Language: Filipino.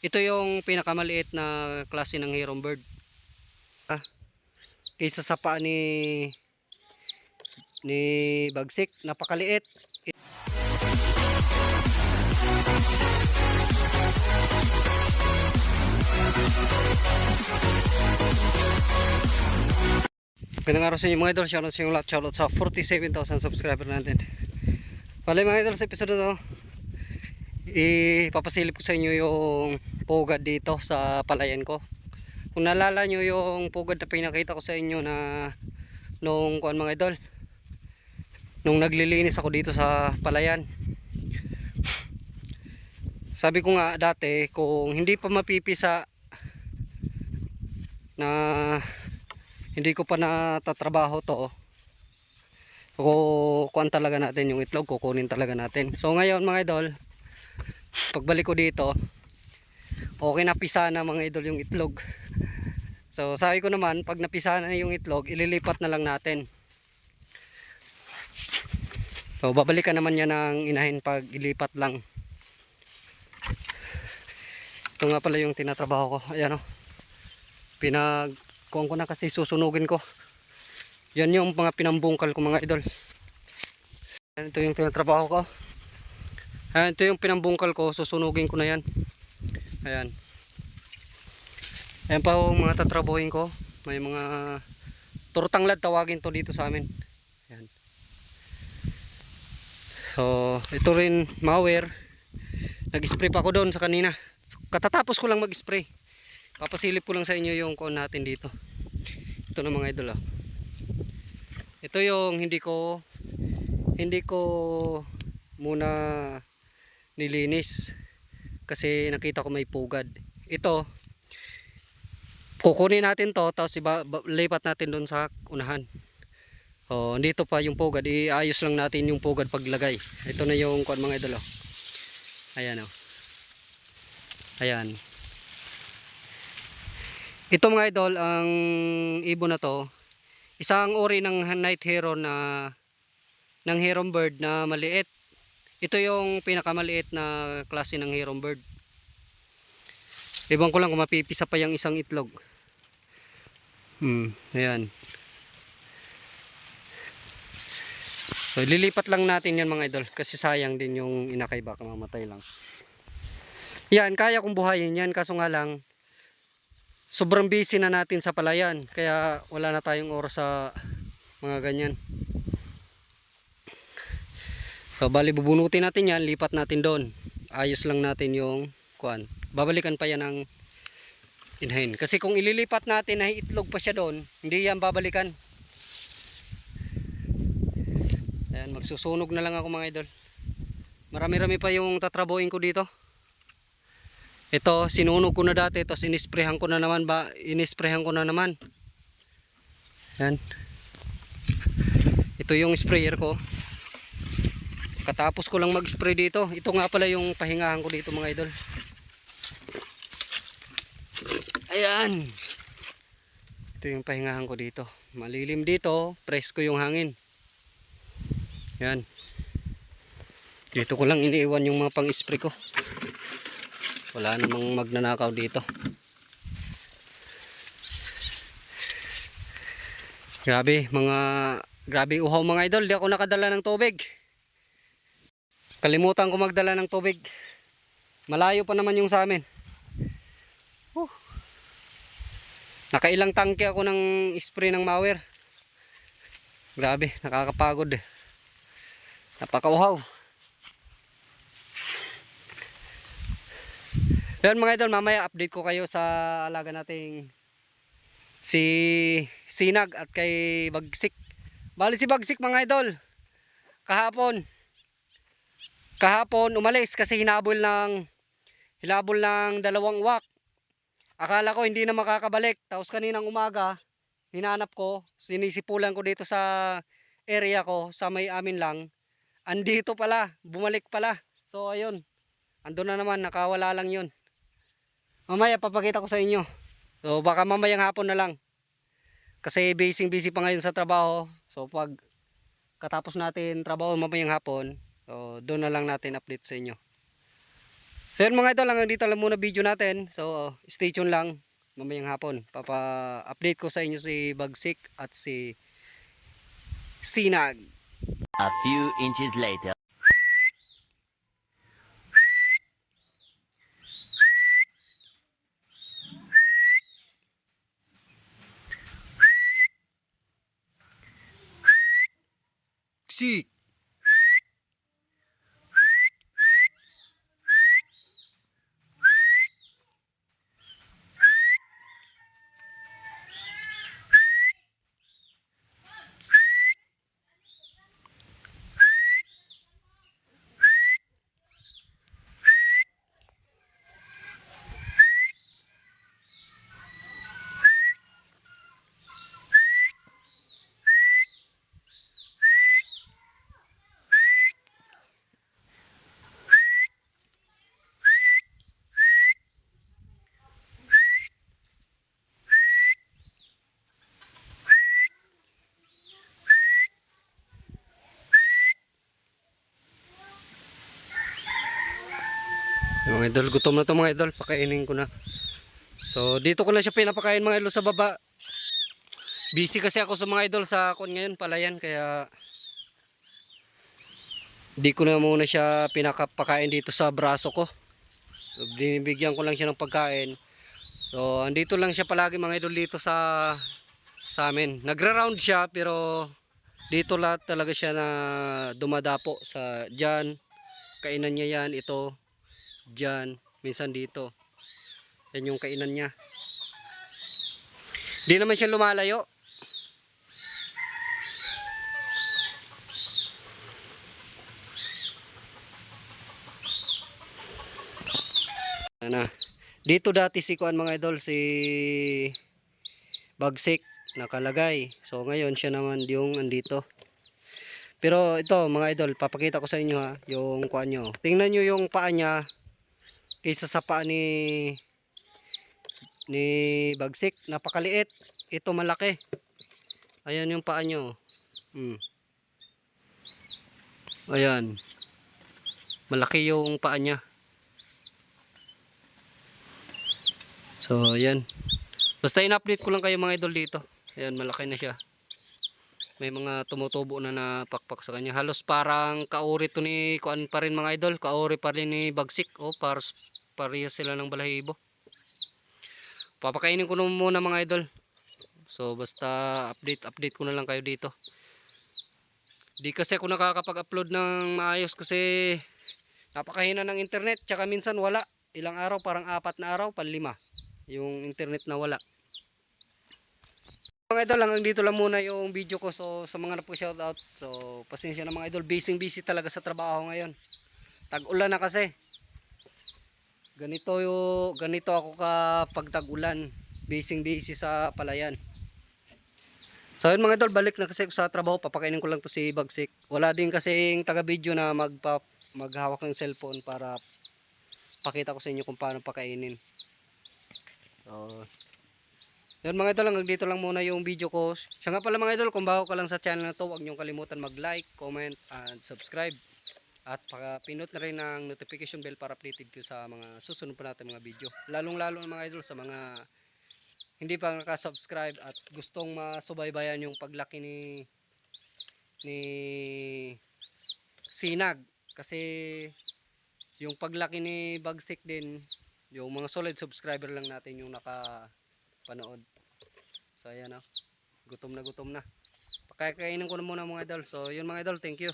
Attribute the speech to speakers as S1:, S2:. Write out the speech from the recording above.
S1: Ito yung pinakamaliit na klase ng heron bird. Ah, kaysa sa paa ni ni bagsik, napakaliit. Magandang araw sa inyo mga idol. Shoutout sa inyo lahat. Shoutout sa 47,000 subscriber natin. Pala mga idol sa episode na ipapasilip ko sa inyo yung pugad dito sa palayan ko. Kung naalala nyo yung pugad na pinakita ko sa inyo na nung kuan mga idol, nung naglilinis ako dito sa palayan. Sabi ko nga dati, kung hindi pa mapipisa na hindi ko pa natatrabaho to kukuhan talaga natin yung itlog kukunin talaga natin so ngayon mga idol pagbalik ko dito okay napisa na mga idol yung itlog. So sabi ko naman pag napisa na yung itlog ililipat na lang natin. So babalikan naman niya ng inahin pag ilipat lang. Ito nga pala yung tinatrabaho ko. Ayan o pinag kuhan ko na kasi susunugin ko. Yan yung mga pinambungkal ko mga idol. Ito yung tinatrabaho ko Ayan, ito yung pinambungkal ko susunugin ko na yan. Ayan. Ayan pa yung mga tatrabuhin ko. May mga turtanglad tawagin to dito sa amin. Ayan. So ito rin mower nag spray pa ako doon sa kanina. Katatapos ko lang mag spray papasilip ko lang sa inyo yung kuon natin dito. Ito na mga idol oh. ito yung hindi ko hindi ko muna nilinis kasi nakita ko may pugad ito kukunin natin to tapos iba, ba- lipat natin doon sa unahan oh, dito pa yung pugad iayos lang natin yung pugad paglagay ito na yung kuan mga idol oh. ayan oh. ayan ito mga idol, ang ibon na to, isang uri ng night heron na ng heron bird na maliit. Ito yung pinakamaliit na klase ng heron bird. Ibang ko lang kung mapipisa pa yung isang itlog. Hmm, ayan. So, lilipat lang natin yan mga idol kasi sayang din yung inakay baka mamatay lang. Yan, kaya kong buhayin yan kaso nga lang sobrang busy na natin sa palayan kaya wala na tayong oras sa mga ganyan so bali bubunutin natin yan lipat natin doon ayos lang natin yung kuan babalikan pa yan ng inhain kasi kung ililipat natin na itlog pa siya doon hindi yan babalikan ayan magsusunog na lang ako mga idol marami rami pa yung tatrabuhin ko dito ito, sinunog ko na dati, tapos inisprehan ko na naman ba, inisprehan ko na naman. Yan. Ito yung sprayer ko. Katapos ko lang mag-spray dito. Ito nga pala yung pahingahan ko dito mga idol. Ayan. Ito yung pahingahan ko dito. Malilim dito, presko yung hangin. Yan. Dito ko lang iniiwan yung mga pang-spray ko wala namang magnanakaw dito grabe mga grabe uhaw mga idol di ako nakadala ng tubig kalimutan ko magdala ng tubig malayo pa naman yung sa amin uh. nakailang tangke ako ng spray ng mower grabe nakakapagod eh napakauhaw Yan mga idol, mamaya update ko kayo sa alaga nating si Sinag at kay Bagsik. Bali si Bagsik mga idol. Kahapon. Kahapon umalis kasi hinabol ng hinabol ng dalawang wak. Akala ko hindi na makakabalik. Tapos kaninang umaga, hinanap ko, sinisipulan ko dito sa area ko, sa may amin lang. Andito pala, bumalik pala. So ayun, ando na naman, nakawala lang yun. Mamaya papakita ko sa inyo. So baka mamayang hapon na lang. Kasi busy busy pa ngayon sa trabaho. So pag katapos natin trabaho mamayang hapon, so doon na lang natin update sa inyo. So yun mga idol, hanggang dito lang muna video natin. So stay tuned lang mamayang hapon. Papa-update ko sa inyo si Bagsik at si Sinag.
S2: A few inches later.
S1: Sik! Mga idol, gutom na to mga idol. Pakainin ko na. So, dito ko na siya pinapakain mga idol sa baba. Busy kasi ako sa mga idol sa kon ngayon, palayan. Kaya, di ko na muna siya pinakapakain dito sa braso ko. So, binibigyan ko lang siya ng pagkain. So, andito lang siya palagi mga idol dito sa sa amin. Nagra-round siya pero dito lahat talaga siya na dumadapo sa dyan. Kainan niya yan, ito, dyan, minsan dito. Yan yung kainan niya. Di naman siya lumalayo. Ano, dito dati si Kuan mga idol, si Bagsik nakalagay. So ngayon siya naman yung andito. Pero ito mga idol, papakita ko sa inyo ha, yung kuan nyo. Tingnan nyo yung paa niya kaysa sa paa ni ni Bagsik. Napakaliit. Ito malaki. Ayan yung paa nyo. Hmm. Ayan. Malaki yung paa niya. So, ayan. Basta in-update ko lang kayo mga idol dito. Ayan, malaki na siya. May mga tumutubo na na pakpak sa kanya. Halos parang kauri to ni kuan pa rin mga idol. Kauri pa rin ni Bagsik. O, pares, parehas sila ng balahibo. Papakainin ko na muna mga idol. So, basta update, update ko na lang kayo dito. Di kasi ako nakakapag-upload ng maayos kasi napakahina ng internet. Tsaka minsan wala. Ilang araw, parang apat na araw, panlima. Yung internet na wala. Mga idol, hanggang dito lang muna yung video ko. So, sa mga na po shoutout. So, pasensya na mga idol. Busy busy talaga sa trabaho ngayon. Tag-ulan na kasi. Ganito yung, ganito ako kapag tag-ulan. Busy busy sa palayan. So yun mga idol, balik na kasi sa trabaho. Papakainin ko lang to si Bagsik. Wala din kasing taga-video na magpa, maghawak ng cellphone para pakita ko sa inyo kung paano pakainin. So, yun mga idol, hanggang dito lang muna yung video ko. Siya nga pala mga idol, kung bago ka lang sa channel na to, huwag niyong kalimutan mag-like, comment, and subscribe. At paka-pinot na rin ng notification bell para updated ko sa mga susunod pa natin mga video. Lalong-lalo mga idol sa mga hindi pa nakasubscribe at gustong masubaybayan yung paglaki ni ni Sinag kasi yung paglaki ni Bagsik din yung mga solid subscriber lang natin yung nakapanood so ayan na gutom na gutom na. Pakakainin ko na muna mga idol. So yun mga idol thank you